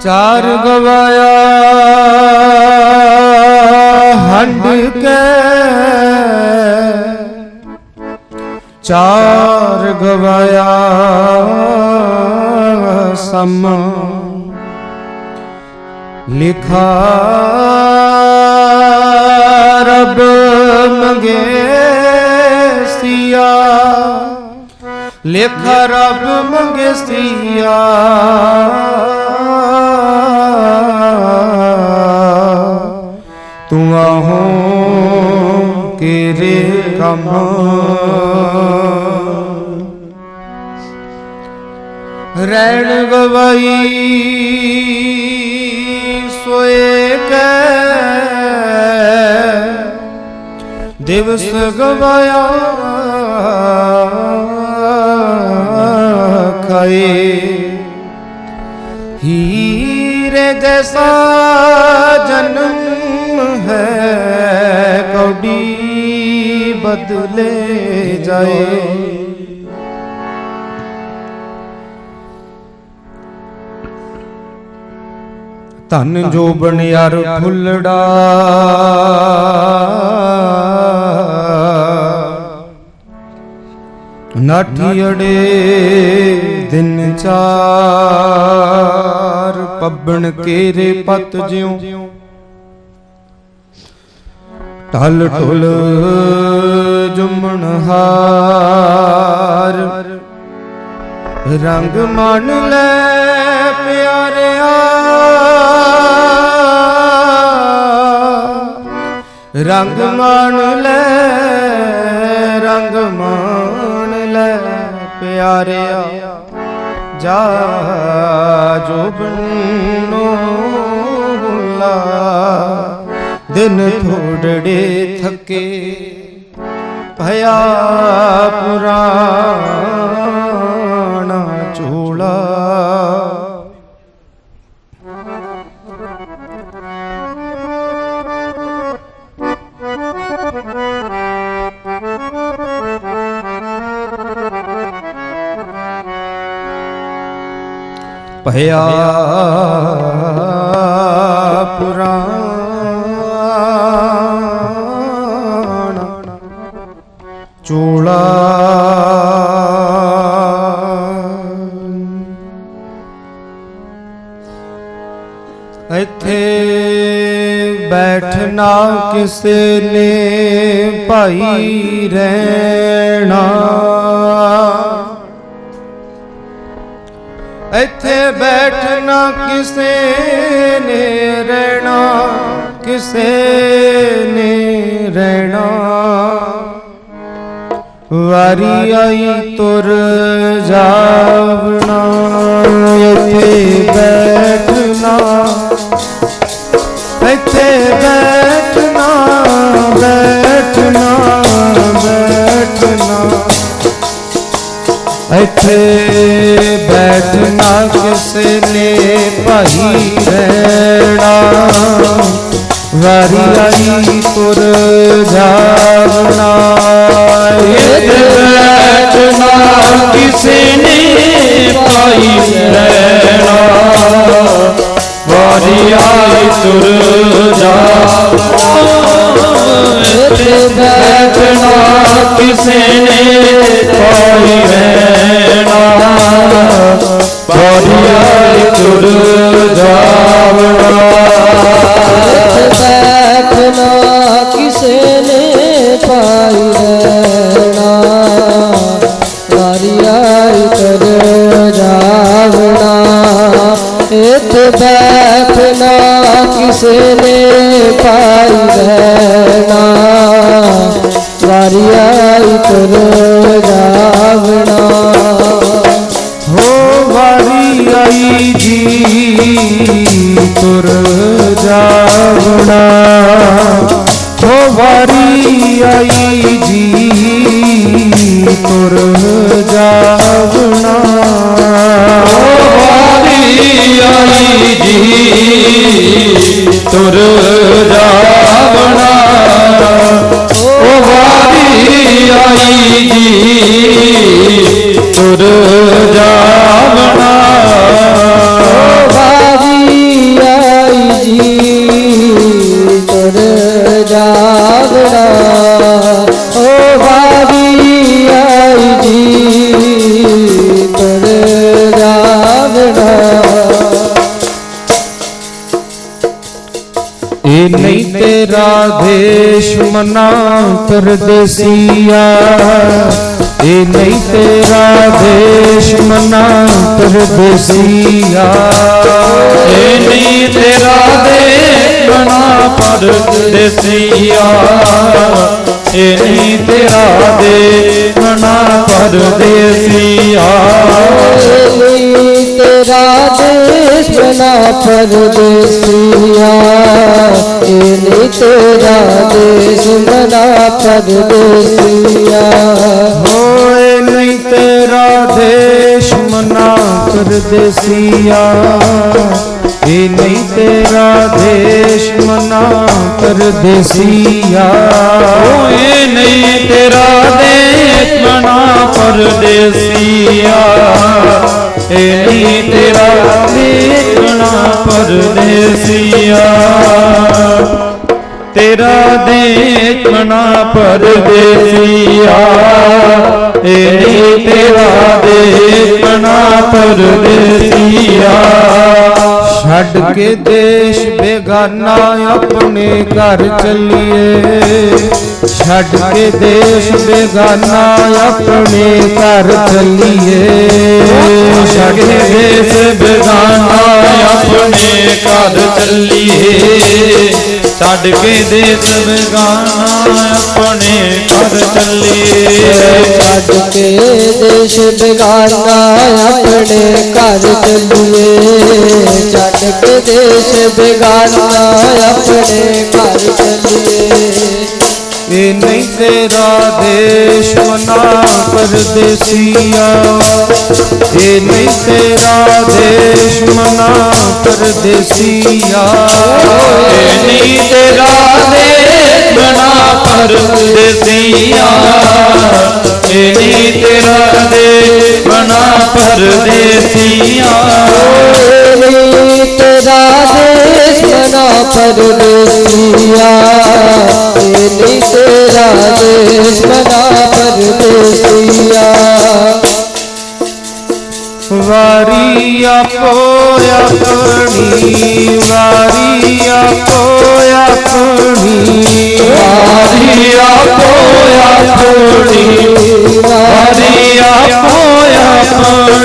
चार गवाया हंड के। चार गवाया सम। लिखा रब मगे सिया। लिखा रब मगे सिया। नमः रैण गवई सोए दिवस गवाया कई हीरे जैसा जन्म ਬਦਲੇ ਜਾਏ। ਧਨ ਜੋ ਬਣਿਆਰ ਫੁੱਲੜਾ। ਨਾਠੀੜੇ ਦਿਨ ਚਾਰ ਪੱਬਣ ਕੇਰੇ ਪਤ ਜਿਉ। ਢਲ ਢੁਲ ਜੁਮਣ ਹਾਰ ਰੰਗ ਮਨ ਲੈ ਪਿਆਰਿਆ। ਰੰਗ ਮਨ ਲੈ, ਰੰਗ ਮਨ ਲੈ ਪਿਆਰਿਆ। ਜਾ ਜੋਬਨੋ ਹੁਲਾ। दिन थोड़े थके। भया पुराना चूड़ा। भया पुराना ਕਿਸੇ ਨੇ ਭਾਈ ਰਹਿਣਾ ਇੱਥੇ ਬੈਠਣਾ ਕਿਸੇ ਨੇ ਰਹਿਣਾ ਕਿਸੇ ਨੇ ਰਹਿਣਾ ਵਾਰੀ ਆਈ ਤੁਰ ਜਾਵਣਾ ਇੱਥੇ ਬੈਠਣਾ ਇੱਥੇ ਬੈਠਣਾ ਇੱਥੇ ਬੈਠਣਾ ਕਿਸੇ ਨੇ ਭਾਈ ਰਹਿਣਾ। ਵਾਰੀ ਆਈ ਤੁਰ ਜਾਣਾ ਇੱਥੇ ਬੈਠਣਾ ਕਿਸੇ ਨੇ ਪਾਈ ਰਹਿਣਾ। ਵਾਰੀ ਆਈ ਤੁਰ ਆਈ ਤੁਰ ਜਾਵਣਾ ਬੈਠਣਾ ਕਿਸੇ ਨੇ ਪਾਈ ਰਹਿਣਾ ਵਾਰੀ ਆਈ ਕਰ ਜਾਵਣਾ ਇੱਥੇ ਬੈਠਣਾ ਕਿਸੇ ਨੇ ਪਾਈ ਰਹਿਣਾ ਵਾਰੀ ਆਈ दूर जावना। हो वारी आई जी तुर जावना। वारी आई जी तुर जा मोर जावड़ा ओ भाभी आई जी मोर जावड़ा ए नहीं तेरा देश मना परदेसिया ਇਹ ਨਹੀਂ ਤੇਰਾ ਦੇਸ਼ ਮਨਾ ਪਰਦੇਸੀਆ ਇਹ ਨਹੀਂ ਤੇਰਾ ਦੇ ਬਣਾ ਪਰਦੇਸੀਆ ਇਹ ਨਹੀਂ ਤੇਰਾ ਦੇਸ਼ ਬਣਾ ਪਰਦੇਸੀਆ कृष्णा परदेसिया तेरा देश बना पर देसिया हो नहीं तेरा देश मना परदेसिया नहीं तेरा देश मना परदेसिया हो नहीं तेरा देश मना परदेसिया ਏਲੀ ਤੇਰਾ ਦੇਖਣਾ ਪਰਦੇਸੀਆ। ਤੇਰਾ ਦੇਖਣਾ ਪਰਦੇਸੀਆ। ਏਲੀ ਤੇਰਾ ਦੇਖਣਾ ਪਰਦੇਸੀਆ। छड़ के देश बेगाना अपने घर चलिए। छड़ के देश बेगाना अपने घर चलिए। छड़ के देश बेगाना अपने घर चलिए। ਛੱਡ ਕੇ ਦੇਸ਼ ਬੇਗਾਨਾ ਆਪਣੇ ਘਰ ਚੱਲੀਏ ਛੱਡ ਕੇ ਦੇਸ ਬੇਗਾਨਾ ਆਪਣੇ ਘਰ ਚੱਲੀਏ ਛੱਡ ਕੇ ਦੇਸ ਬੇਗਾਨਾ ਆਪਣੇ ਘਰ ਚੱਲੀਏ ए नहीं तेरा देश मना परदेसिया। ए नहीं तेरा देश मना परदेसिया। ए नहीं तेरा देश मना परदेसिया। ए नहीं तेरा देश मना परदेसिया। तेरा देश बना परदेसिया तेरा देश बना परदेसिया वारी पोया पड़ी वारी पोया पड़ी वारी पोया पड़ी वारी पोया पड़ी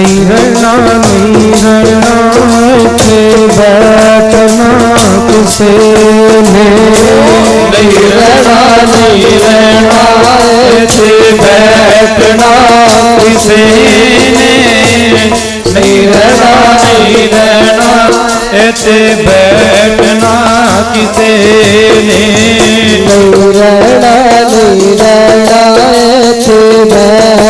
मीरना मीरना थे बैठना किसे ने? मीरना मीरना थे बैठना किसे ने मीरना मीरना थे बैठना किसे ने? मीरना मीरना थे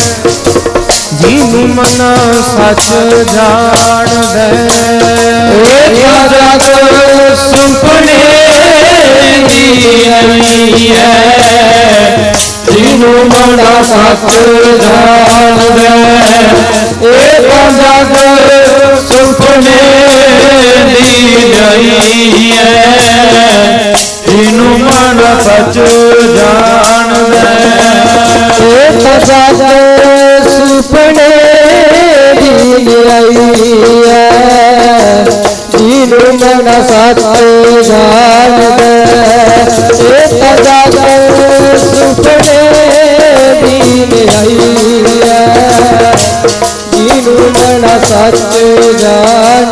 ਜਿਹਨੂੰ ਮਨਾ ਸੱਚ ਜਾਣਦਾ ਇਹ ਜਗ ਸੁਪਨੇ ਦੀ ਆਈ ਹੈ। ਜਿਹਨੂੰ ਮਨਾ ਸੱਚ ਜਾਣਦਾ ਇਹ ਜਗ ਸੁਪਨੇ ਦੀ ਆਈ ਹੈ। ਜਿਹਨੂੰ ਮਨ ਸੱਚ सुपने दी आई है दीन मन सत जान दे। एक सुपने दीन दीन मन सत जान